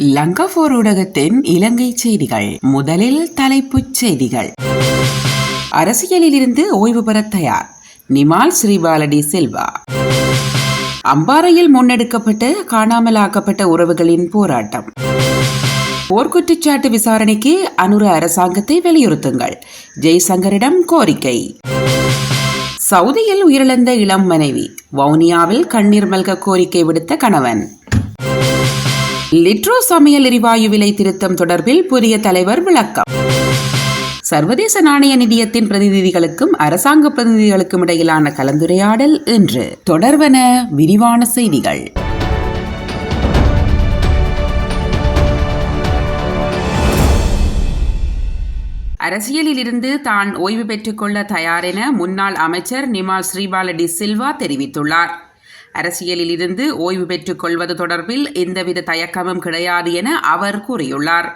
லங்கபோர் ஊடகத்தின் இலங்கை செய்திகள். முதலில் தலைப்புச் செய்திகள். அரசியலில் இருந்து ஓய்வு பெற தயார். நிமால் ஸ்ரீபாலடி செல்வா. அம்பாறையில் முன்னெடுக்கப்பட்ட காணாமலாக்கப்பட்ட உறவுகளின் போராட்டம். போர்க்குற்றச்சாட்டு விசாரணைக்கு அனுர அரசாங்கத்தை வலியுறுத்துங்கள். ஜெய்சங்கரிடம் கோரிக்கை. சவுதியில் உயிரிழந்த இளம் மனைவி. வவுனியாவில் கண்ணீர் மல்க கோரிக்கை விடுத்த கணவன். லிட்ரோ சமையல் எரிவாயு விலை திருத்தம் தொடர்பில் புதிய தலைவர் விளக்கம். சர்வதேச நாணய நிதியத்தின் பிரதிநிதிகளுக்கும் அரசாங்க பிரதிநிதிகளுக்கும் இடையிலான கலந்துரையாடல் இன்று. தொடர்வன விரிவான செய்திகள். அரசியலில் இருந்து தான் ஓய்வு பெற்றுக்கொள்ள தயார் என முன்னாள் அமைச்சர் நிமால் ஸ்ரீபாலடி சில்வா தெரிவித்துள்ளார். அரசியலில் இருந்து ஓய்வு பெற்றுக் கொள்வது தொடர்பில் எந்தவித தயக்கமும் கிடையாது என அவர் கூறியுள்ளார்.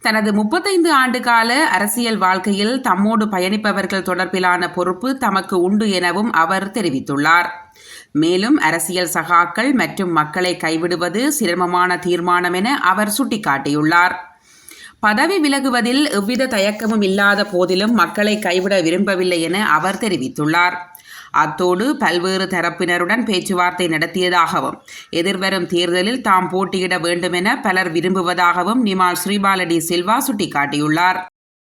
தனது முப்பத்தைந்து ஆண்டு கால அரசியல் வாழ்க்கையில் தம்மோடு பயணிப்பவர்கள் தொடர்பிலான பொறுப்பு தமக்கு உண்டு எனவும் அவர் தெரிவித்துள்ளார். மேலும் அரசியல் சகாக்கள் மற்றும் மக்களை கைவிடுவது சிரமமான தீர்மானம் என அவர் சுட்டிக்காட்டியுள்ளார். பதவி விலகுவதில் எவ்வித தயக்கமும் இல்லாத போதிலும் மக்களை கைவிட விரும்பவில்லை என அவர் தெரிவித்துள்ளார். அத்தோடு பல்வேறு தரப்பினருடன் பேச்சுவார்த்தை நடத்தியதாகவும் எதிர்வரும் தேர்தலில் தாம் போட்டியிட வேண்டுமென பலர் விரும்புவதாகவும் நிமால் ஸ்ரீபாலடி சில்வா சுட்டிக்காட்டியுள்ளார்.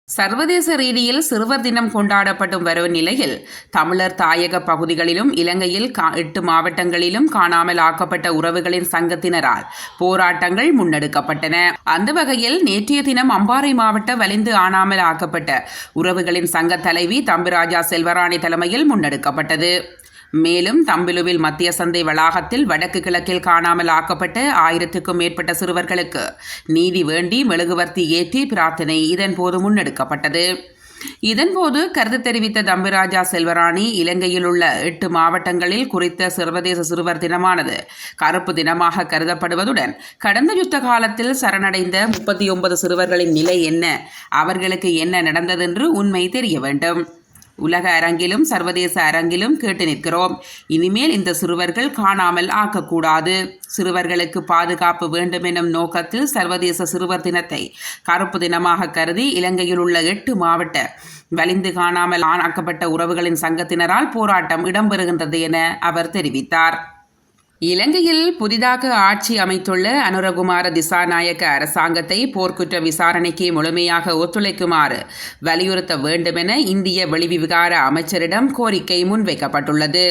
சர்வதேச ரீதியில் சிறுவர் தினம் கொண்டாடப்பட்டு வரும் நிலையில் தமிழர் தாயக பகுதிகளிலும் இலங்கையில் கா- எட்டு மாவட்டங்களிலும் காணாமல் ஆக்கப்பட்ட உறவுகளின் சங்கத்தினரால் போராட்டங்கள் முன்னெடுக்கப்பட்டன. அந்த வகையில் நேற்றைய தினம் அம்பாறை மாவட்ட வலிந்து ஆணாமல் ஆக்கப்பட்ட உறவுகளின் சங்க தலைவி தம்பிராஜா செல்வராணி தலைமையில் முன்னெடுக்கப்பட்டது. மேலும் தம்பிலுவில் மத்திய சந்தை வளாகத்தில் வடக்கு கிழக்கில் காணாமல் ஆக்கப்பட்ட ஆயிரத்துக்கும் மேற்பட்ட சிறுவர்களுக்கு நீதி வேண்டி மெழுகுவர்த்தி ஏற்றி பிரார்த்தனை இதன்போது முன்னெடுக்கப்பட்டது. இதன்போது கருத்து தெரிவித்த தம்பிராஜா செல்வராணி இலங்கையில் உள்ள எட்டு மாவட்டங்களில் குறித்த சர்வதேச சிறுவர் தினமானது கருப்பு தினமாக கருதப்படுவதுடன் கடந்த யுத்த காலத்தில் சரணடைந்த முப்பத்தி ஒன்பது சிறுவர்களின் நிலை என்ன அவர்களுக்கு என்ன நடந்ததென்று உண்மை தெரிய வேண்டும். உலக அரங்கிலும் சர்வதேச அரங்கிலும் கேட்டு நிற்கிறோம். இனிமேல் இந்த சிறுவர்கள் காணாமல் ஆக்கக்கூடாது. சிறுவர்களுக்கு பாதுகாப்பு வேண்டும் எனும் நோக்கத்தில் சர்வதேச சிறுவர் தினத்தை கருப்பு தினமாக கருதி இலங்கையில் உள்ள எட்டு மாவட்ட வலிந்து காணாமல் ஆக்கப்பட்ட உறவுகளின் சங்கத்தினரால் போராட்டம் இடம்பெறுகின்றது என அவர் தெரிவித்தார். இலங்கையில் புதிதாக ஆட்சி அமைத்துள்ள அனுரகுமார திசாநாயக்க அரசாங்கத்தை போர்க்குற்ற விசாரணைக்கு முழுமையாக ஒத்துழைக்குமாறு வலியுறுத்த வேண்டுமென இந்திய வெளிவிவகார அமைச்சரிடம் கோரிக்கை முன்வைக்கப்பட்டுள்ளது.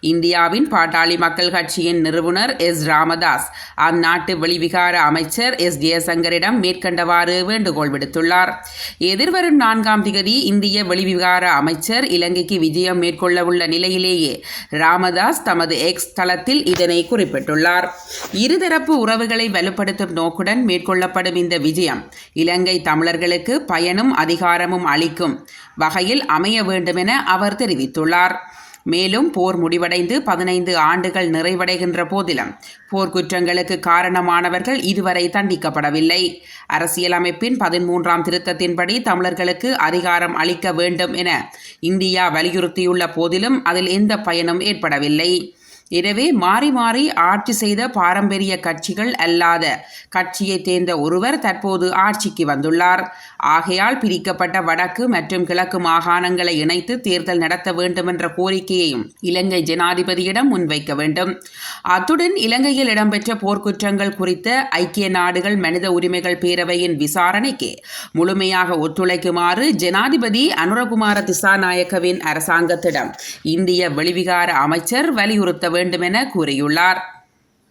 இந்தியாவின் பாட்டாளி மக்கள் கட்சியின் நிறுவனர் எஸ். ராமதாஸ் அந்நாட்டு வெளிவிகார அமைச்சர் எஸ். ஜெயசங்கரிடம் மேற்கண்டவாறு வேண்டுகோள் விடுத்துள்ளார். எதிர்வரும் நான்காம் திகதி இந்திய வெளிவிவகார அமைச்சர் இலங்கைக்கு விஜயம் மேற்கொள்ளவுள்ள நிலையிலேயே ராமதாஸ் தமது எக்ஸ் தளத்தில் இதன் குறிப்பிட்டுள்ளார். இருதரப்பு உறவுகளை வலுப்படுத்தும் நோக்குடன் மேற்கொள்ளப்படும் இந்த விஜயம் இலங்கை தமிழர்களுக்கு பயனும் அதிகாரமும் அளிக்கும் வகையில் அமைய வேண்டுமென அவர் தெரிவித்துள்ளார். மேலும் போர் முடிவடைந்து பதினைந்து ஆண்டுகள் நிறைவடைகின்ற போதிலும் போர்க்குற்றங்களுக்கு காரணமானவர்கள் இதுவரை தண்டிக்கப்படவில்லை. அரசியலமைப்பின் பதிமூன்றாம் திருத்தத்தின்படி தமிழர்களுக்கு அதிகாரம் அளிக்க வேண்டும் என இந்தியா வலியுறுத்தியுள்ள போதிலும் அதில் எந்த பயனும் ஏற்படவில்லை. எனவே மாறி மாறி ஆட்சி செய்த பாரம்பரிய கட்சிகள் அல்லாத கட்சியை சேர்ந்த ஒருவர் தற்போது ஆட்சிக்கு வந்துள்ளார். ஆகையால் பிரிக்கப்பட்ட வடக்கு மற்றும் கிழக்கு மாகாணங்களை இணைத்து தேர்தல் நடத்த வேண்டும் என்ற கோரிக்கையையும் இலங்கை ஜனாதிபதியிடம் முன்வைக்க வேண்டும். அத்துடன் இலங்கையில் இடம்பெற்ற போர்க்குற்றங்கள் குறித்த ஐக்கிய நாடுகள் மனித உரிமைகள் பேரவையின் விசாரணைக்கு முழுமையாக ஒத்துழைக்குமாறு ஜனாதிபதி அனுரகுமார திசாநாயக்கவின் அரசாங்கத்திடம் இந்திய வெளிவிகார அமைச்சர் வலியுறுத்த வேண்டுமென கூறியுள்ளார்.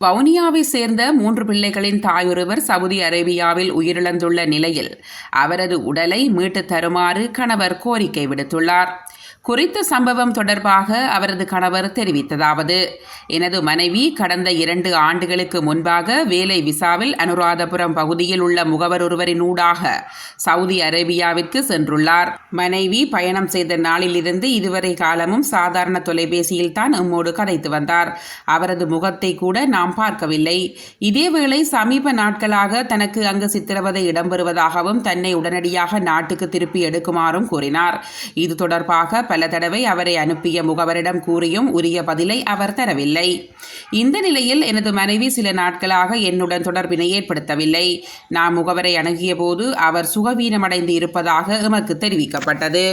வவுனியாவை சேர்ந்த மூன்று பிள்ளைகளின் தாயொருவர் சவுதி அரேபியாவில் உயிரிழந்துள்ள நிலையில் அவரது உடலை மீட்டு தருமாறு கணவர் கோரிக்கை விடுத்துள்ளார். குறித்த சம்பவம் தொடர்பாக அவரது கணவர் தெரிவித்ததாவது எனது மனைவி கடந்த இரண்டு ஆண்டுகளுக்கு முன்பாக வேலை விசாவில் அனுராதபுரம் பகுதியில் உள்ள முகவர் ஒருவரின் ஊடாக சவுதி அரேபியாவிற்கு சென்றுள்ளார். மனைவி பயணம் செய்த நாளிலிருந்து இதுவரை காலமும் சாதாரண தொலைபேசியில் தான் எம்மோடு கதைத்து வந்தார். அவரது முகத்தை கூட நாம் பார்க்கவில்லை. இதேவேளை சமீப நாட்களாக தனக்கு அங்கு சித்திரவதை இடம்பெறுவதாகவும் தன்னை உடனடியாக நாட்டுக்கு திருப்பி எடுக்குமாறும் கூறினார். இது தொடர்பாக பல தடவை அவரை அனுப்பிய முகவரிடம் கூறியும் உரிய பதிலை அவர் தரவில்லை. இந்த நிலையில் எனது மனைவி சில நாட்களாக என்னுடன் தொடர்பினை ஏற்படுத்தவில்லை. நான் முகவரை அணுகிய போது அவர் சுகவீனமடைந்து இருப்பதாக எமக்கு தெரிவிக்கப்பட்டது.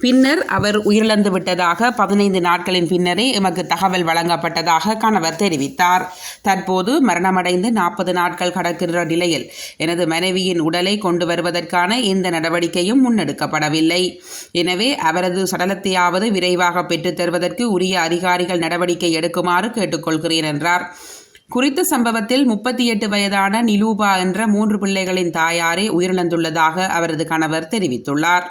பின்னர் அவர் உயிரிழந்து விட்டதாக பதினைந்து நாட்களின் பின்னரே எமக்கு தகவல் வழங்கப்பட்டதாக கணவர் தெரிவித்தார். தற்போது மரணமடைந்து நாற்பது நாட்கள் கடக்கின்ற நிலையில் எனது மனைவியின் உடலை கொண்டு வருவதற்கான எந்த நடவடிக்கையும் முன்னெடுக்கப்படவில்லை. எனவே அவரது சடலத்தையாவது விரைவாக பெற்றுத் தருவதற்கு உரிய அதிகாரிகள் நடவடிக்கை எடுக்குமாறு கேட்டுக்கொள்கிறேன் என்றார். குறித்த சம்பவத்தில் முப்பத்தி எட்டு வயதான நிலூபா என்ற மூன்று பிள்ளைகளின் தாயாரே உயிரிழந்துள்ளதாக அவரது கணவர் தெரிவித்துள்ளார்.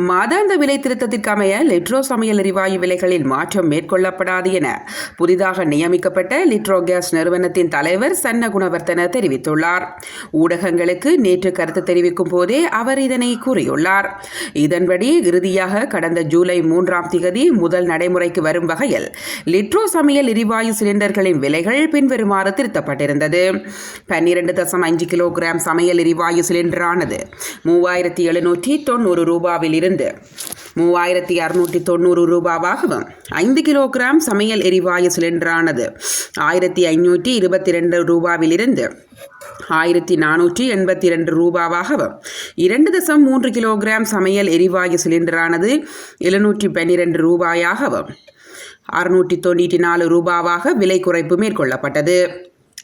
மாதாந்த விலை திருத்தத்திற்கமைய லிட்ரோ சமையல் எரிவாயு விலைகளில் மாற்றம் மேற்கொள்ளப்படாது என புதிதாக நியமிக்கப்பட்ட லிட்ரோ கேஸ் நிறுவனத்தின் தலைவர் சன்ன குணவர்த்தன தெரிவித்துள்ளார். ஊடகங்களுக்கு நேற்று கருத்து தெரிவிக்கும் போதே அவர் இதனை கூறியுள்ளார். இதன்படி இறுதியாக கடந்த ஜூலை மூன்றாம் திகதி முதல் நடைமுறைக்கு வரும் வகையில் லிட்ரோ சமையல் எரிவாயு சிலிண்டர்களின் விலைகள் பின்வருமாறு திருத்தப்பட்டிருந்தது. பன்னிரண்டு தசம் அஞ்சு கிலோகிராம் சமையல் எரிவாயு சிலிண்டரானது மூவாயிரத்தி எழுநூற்றி தொண்ணூறு ரூபாவில் இருந்து. மூவாயிரத்தி அறுநூற்றி தொண்ணூறு ரூபாவாகவும் ஐந்து கிலோகிராம் சமையல் எரிவாயு சிலிண்டரானது ஆயிரத்தி ஐநூற்றி இருபத்தி ரெண்டு ரூபாவிலிருந்து ஆயிரத்தி நானூற்றி எண்பத்தி ரெண்டு ரூபாவாகவும் இரண்டு தசம் மூன்று கிலோகிராம் சமையல் எரிவாயு சிலிண்டரானது எழுநூற்றி பன்னிரெண்டு ரூபாயாகவும் அறுநூற்றி தொண்ணூற்றி நாலு ரூபாவாக விலை குறைப்பு மேற்கொள்ளப்பட்டது.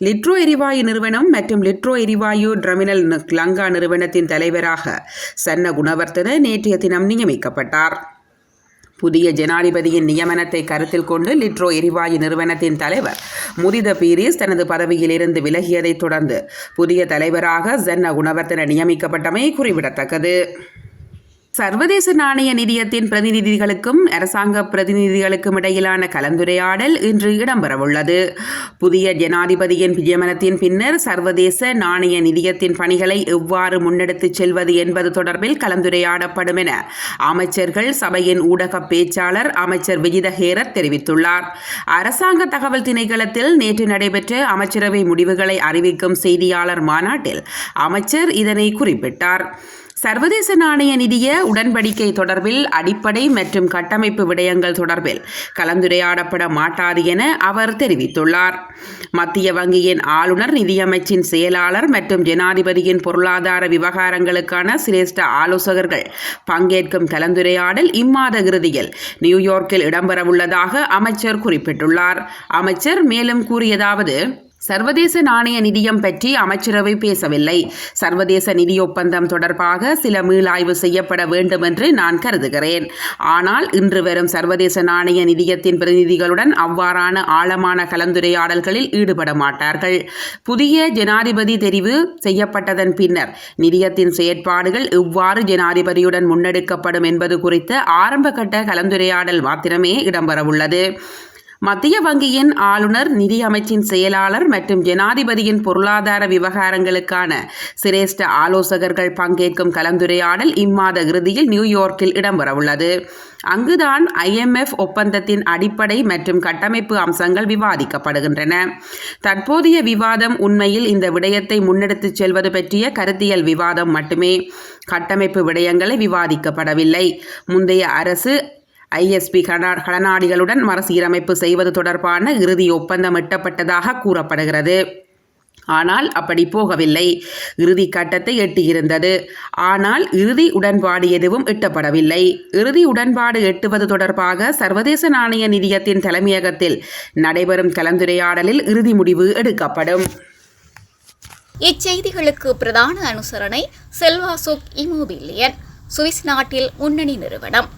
லிட்ரோ எரிவாயு நிறுவனம் மற்றும் லிட்ரோ எரிவாயு ட்ரமினல் லங்கா நிறுவனத்தின் தலைவராக சன்ன குணவர்த்தன நேற்றைய தினம் நியமிக்கப்பட்டார். புதிய ஜனாதிபதியின் நியமனத்தை கருத்தில் கொண்டு லிட்ரோ எரிவாயு நிறுவனத்தின் தலைவர் முதித பீரிஸ் தனது பதவியிலிருந்து விலகியதைத் தொடர்ந்து புதிய தலைவராக சன்ன குணவர்த்தன நியமிக்கப்பட்டமை குறிப்பிடத்தக்கது. சர்வதேச நாணய நிதியத்தின் பிரதிநிதிகளுக்கும் அரசாங்க பிரதிநிதிகளுக்கும் இடையிலான கலந்துரையாடல் இன்று இடம்பெறவுள்ளது. புதிய ஜனாதிபதியின் பிரியமனத்தின் பின்னர் சர்வதேச நாணய நிதியத்தின் பணிகளை எவ்வாறு முன்னெடுத்துச் செல்வது என்பது தொடர்பில் கலந்துரையாடப்படும் என அமைச்சர்கள் சபையின் ஊடக பேச்சாளர் அமைச்சர் விஜித ஹேரத் தெரிவித்துள்ளார். அரசாங்க தகவல் திணைக்களத்தில் நேற்று நடைபெற்ற அமைச்சரவை முடிவுகளை அறிவிக்கும் செய்தியாளர் மாநாட்டில் அமைச்சர் இதனை குறிப்பிட்டார். சர்வதேச நாணய நிதிய உடன்படிக்கை தொடர்பில் அடிப்படை மற்றும் கட்டமைப்பு விடயங்கள் தொடர்பில் கலந்துரையாடப்பட மாட்டாது என அவர் தெரிவித்துள்ளார். மத்திய வங்கியின் ஆளுநர் நிதியமைச்சின் செயலாளர் மற்றும் ஜனாதிபதியின் பொருளாதார விவகாரங்களுக்கான சிரேஷ்ட ஆலோசகர்கள் பங்கேற்கும் கலந்துரையாடல் இம்மாத இறுதியில் நியூயார்க்கில் இடம்பெறவுள்ளதாக அமைச்சர் குறிப்பிட்டுள்ளார். அமைச்சர் மேலும் கூறியதாவது சர்வதேச நாணய நிதியம் பற்றி அமைச்சரவை பேசவில்லை. சர்வதேச நிதி ஒப்பந்தம் தொடர்பாக சில மீளாய்வு செய்யப்பட வேண்டும் என்று நான் கருதுகிறேன். ஆனால் இன்று வரும் சர்வதேச நாணய நிதியத்தின் பிரதிநிதிகளுடன் அவ்வாறான ஆழமான கலந்துரையாடல்களில் ஈடுபட மாட்டார்கள். புதிய ஜனாதிபதி தெரிவு செய்யப்பட்டதன் பின்னர் நிதியத்தின் செயற்பாடுகள் எவ்வாறு ஜனாதிபதியுடன் முன்னெடுக்கப்படும் என்பது குறித்த ஆரம்பகட்ட கலந்துரையாடல் மாத்திரமே இடம்பெறவுள்ளது. மத்திய வங்கியின் ஆளுநர் நிதி அமைச்சின் செயலாளர் மற்றும் ஜனாதிபதியின் பொருளாதார விவகாரங்களுக்கான சிரேஷ்ட ஆலோசகர்கள் பங்கேற்கும் கலந்துரையாடல் இம்மாத இறுதியில் நியூயார்க்கில் இடம்பெறவுள்ளது. அங்குதான் ஐஎம்எஃப் ஒப்பந்தத்தின் அடிப்படை மற்றும் கட்டமைப்பு அம்சங்கள் விவாதிக்கப்படுகின்றன. தற்போதைய விவாதம் உண்மையில் இந்த விடயத்தை முன்னெடுத்துச் செல்வது பற்றிய கருத்தியல் விவாதம் மட்டுமே. கட்டமைப்பு விடயங்களை விவாதிக்கப்படவில்லை. முந்தைய அரசு ஐஎஸ்பி கடா கடனாடிகளுடன் மறுசீரமைப்பு செய்வது தொடர்பான இறுதி ஒப்பந்தம் எட்டப்பட்டதாக கூறப்படுகிறது. ஆனால் அப்படி போகவில்லை. இறுதி கட்டத்தை எட்டியிருந்தது. ஆனால் இறுதி உடன்பாடு எதுவும் எட்டப்படவில்லை. இறுதி உடன்பாடு எட்டுவது தொடர்பாக சர்வதேச நாணய நிதியத்தின் தலைமையகத்தில் நடைபெறும் கலந்துரையாடலில் இறுதி முடிவு எடுக்கப்படும். இச்செய்திகளுக்கு பிரதான அனுசரணை செல்வாசோக் இமோபிலியன் சுவிஸ் நாட்டில் முன்னணி நிறுவனம்.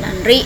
நன்றி.